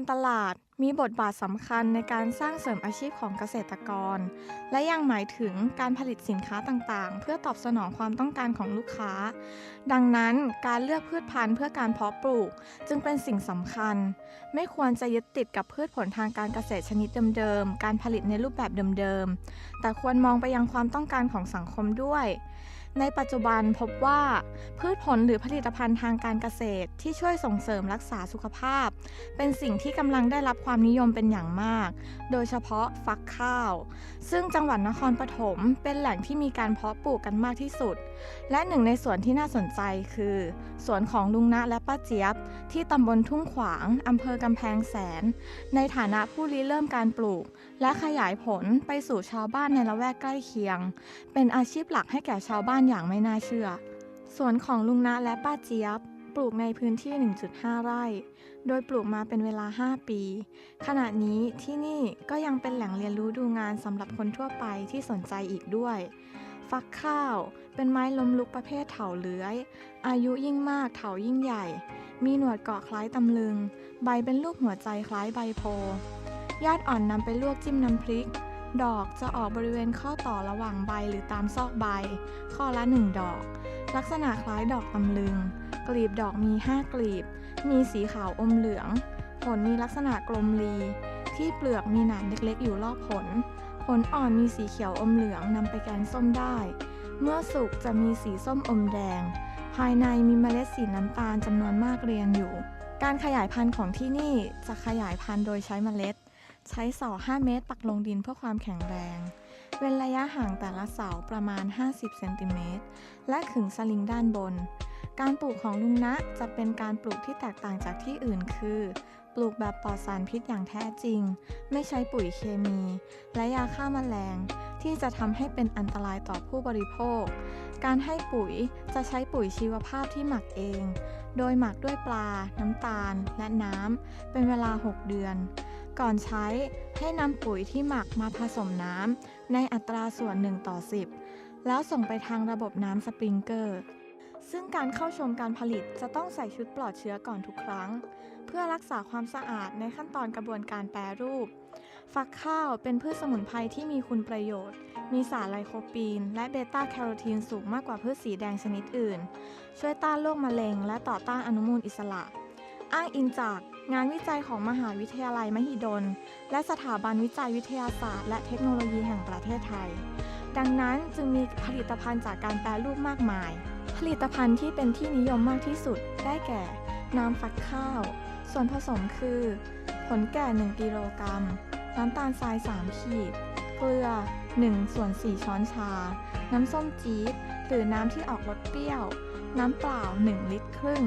การตลาดมีบทบาทสำคัญในการสร้างเสริมอาชีพของเกษตรกร และยังหมายถึงการผลิตสินค้าต่างๆ เพื่อตอบสนองความต้องการของลูกค้า ดังนั้นการเลือกพืชพันธุ์เพื่อการเพาะปลูกจึงเป็นสิ่งสำคัญ ไม่ควรจะยึดติดกับพืชผลทางการเกษตรชนิดเดิมๆ การผลิตในรูปแบบเดิมๆ แต่ควรมองไปยังความต้องการของสังคมด้วย ในปัจจุบันพบว่า พืชผลหรือผลิตภัณฑ์ทางการเกษตร ที่ช่วยส่งเสริมรักษาสุขภาพ เป็นสิ่งที่กำลังได้รับความนิยมเป็นอย่างมาก โดยเฉพาะฟักข้าว ซึ่งจังหวัดนครปฐมเป็นแหล่งที่มีการเพาะปลูกกันมากที่สุด และหนึ่งในสวนที่น่าสนใจคือสวนของลุงณะและป้าเจี๊ยบ ที่ตำบลทุ่งขวางอำเภอกำแพงแสน ในฐานะผู้ริเริ่มการปลูก และขยายผลไปสู่ชาวบ้านในละแวกใกล้เคียง เป็นอาชีพหลักให้แก่ชาวบ้านอย่างไม่น่าเชื่อ สวนของลุงณะและป้าเจี๊ยบ ปลูกในพื้นที่ 1.5 ไร่ โดยปลูกมาเป็นเวลา 5 ปี ขณะนี้ที่นี่ก็ยังเป็นแหล่งเรียนรู้ดูงานสำหรับคนทั่วไปที่สนใจอีกด้วย ฟักข้าว เป็นไม้ล้มลุกประเภทเถาเลื้อย อายุยิ่งมากเถายิ่งใหญ่ มีหนวดเกาะคล้ายตำลึง ใบเป็นรูปหัวใจคล้ายใบโพยอดอ่อนนำไปลวกจิ้มน้ำพริก ดอกจะออกบริเวณข้อต่อระหว่างใบหรือตามซอกใบ ข้อละหนึ่งดอก ลักษณะคล้ายดอกตำลึง กลีบดอกมี 5 กลีบ มีสีขาวอมเหลือง ผลมีลักษณะกลมรีที่เปลือกมีหนามเล็กๆ อยู่รอบผล ผลอ่อนมีสีเขียวอมเหลืองนำไปแกงส้มได้ เมื่อสุกจะมีสีส้มอมแดง ภายในมีเมล็ดสีน้ำตาลจำนวนมากเรียงอยู่ การขยายพันธุ์ของที่นี่จะขยายพันธุ์โดยใช้เมล็ด ใช้เสา 5 เมตร ปักลงดินเพื่อความแข็งแรง เว้นระยะห่างแต่ละเสาประมาณ 50 เซนติเมตร และขึงสลิงด้านบน การปลูกของลุงนะจะเป็นการปลูกที่แตกต่างจากที่อื่นคือ ปลูกแบบปลอดสารพิษอย่างแท้จริง ไม่ใช้ปุ๋ยเคมี และยาฆ่าแมลง ที่จะทำให้เป็นอันตรายต่อผู้บริโภค การให้ปุ๋ยจะใช้ปุ๋ยชีวภาพที่หมักเอง โดยหมักด้วยปลา น้ำตาล และน้ำเป็นเวลา 6 เดือน ก่อนใช้ให้นำปุ๋ยที่หมักมาผสมน้ำในอัตราส่วน 1 ต่อ 10 แล้วส่งไปทางระบบน้ำสปริงเกอร์ ซึ่งการเข้าชมการผลิตจะต้องใส่ชุดปลอดเชื้อก่อนทุกครั้ง เพื่อรักษาความสะอาดในขั้นตอนกระบวนการแปรรูป ฟักข้าวเป็นพืชสมุนไพรที่มีคุณประโยชน์ มีสารไลโคปีน และเบต้าแคโรทีนสูงมากกว่าพืชสีแดงชนิดอื่น ช่วยต้านโรคมะเร็ง และต่อต้านอนุมูลอิสระ อ้างอิงจาก งานวิจัยของมหาวิทยาลัยมหิดล และสถาบันวิจัยวิทยาศาสตร์ และเทคโนโลยีแห่งประเทศไทย ดังนั้นจึงมีผลิตภัณฑ์จากการแปรรูปมากมาย ผลิตภัณฑ์ที่เป็นที่นิยมมากที่สุดได้แก่ น้ำฟักข้าว ส่วนผสมคือ ผลแก่ 1 กิโลกรัม น้ำตาลทราย 3 ขีด เกลือ 1 ส่วน 4 ช้อนชา น้ำส้มจี๊ดหรือน้ำที่ออกรสเปรี้ยว น้ำเปล่า 1 ลิตรครึ่ง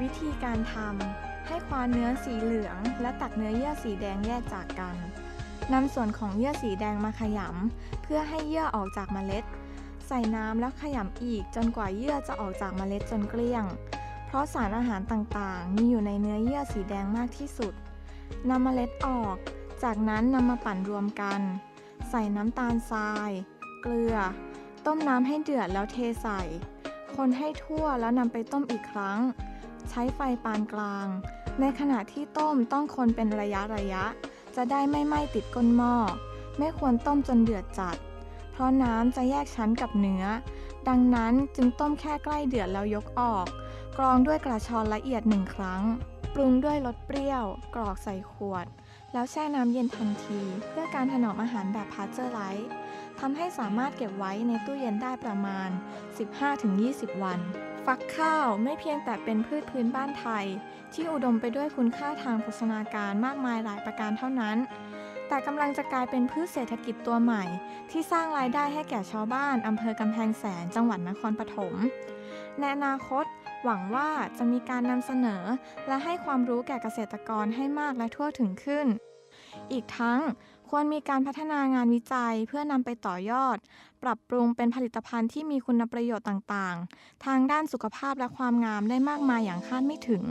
วิธีการทำ ให้ควานเนื้อสีเหลือง และตักเนื้อเยื่อสีแดงแยกจากกันนำส่วนของเยื่อสีแดงมาขยำเพื่อให้เยื่อออกจากเมล็ด ใส่น้ำแล้วขยำอีกจนกว่าเยื่อจะออกจากเมล็ดจนเกลี้ยง เพราะสารอาหารต่างๆ มีอยู่ในเนื้อเยื่อสีแดงมากที่สุดนำเมล็ดออก จากนั้นนำมาปั่นรวมกัน ใส่น้ำตาลทราย เกลือ ต้มน้ำให้เดือดแล้วเทใส่ คนให้ทั่วแล้วนำไปต้มอีกครั้ง ใช้ไฟปานกลาง ในขณะที่ต้มต้องคนเป็นระยะระยะ จะได้ไม่ไหม้ติดก้นหม้อ ไม่ควรต้มจนเดือดจัด เพราะน้ำจะแยกชั้นกับเนื้อ ดังนั้นจึงต้มแค่ใกล้เดือดแล้วยกออก กรองด้วยกระชอนละเอียดหนึ่งครั้ง ปรุงด้วยรสเปรี้ยว กรอกใส่ขวด แล้วแช่น้ำเย็นทันที เพื่อการถนอมอาหารแบบพาสเจอร์ไลท์ทำให้สามารถเก็บไว้ในตู้เย็นได้ประมาณ 15-20 วัน ฟักข้าวไม่เพียงแต่เป็นพืชพื้นบ้านไทย ที่อุดมไปด้วยคุณค่าทางโภชนาการมากมายหลายประการเท่านั้น แต่กำลังจะกลายเป็นพืชเศรษฐกิจตัวใหม่ ที่สร้างรายได้ให้แก่ชาวบ้านอำเภอกำแพงแสนจังหวัดนครปฐมในอนาคต หวังว่าจะมีการนำเสนอ และให้ความรู้แก่เกษตรกรให้มากและทั่วถึงขึ้น อีกทั้งควรมีการพัฒนางานวิจัยเพื่อนำไปต่อยอด ปรับปรุงเป็นผลิตภัณฑ์ที่มีคุณประโยชน์ต่างๆ ทางด้านสุขภาพและความงามได้มากมายอย่างคาดไม่ถึง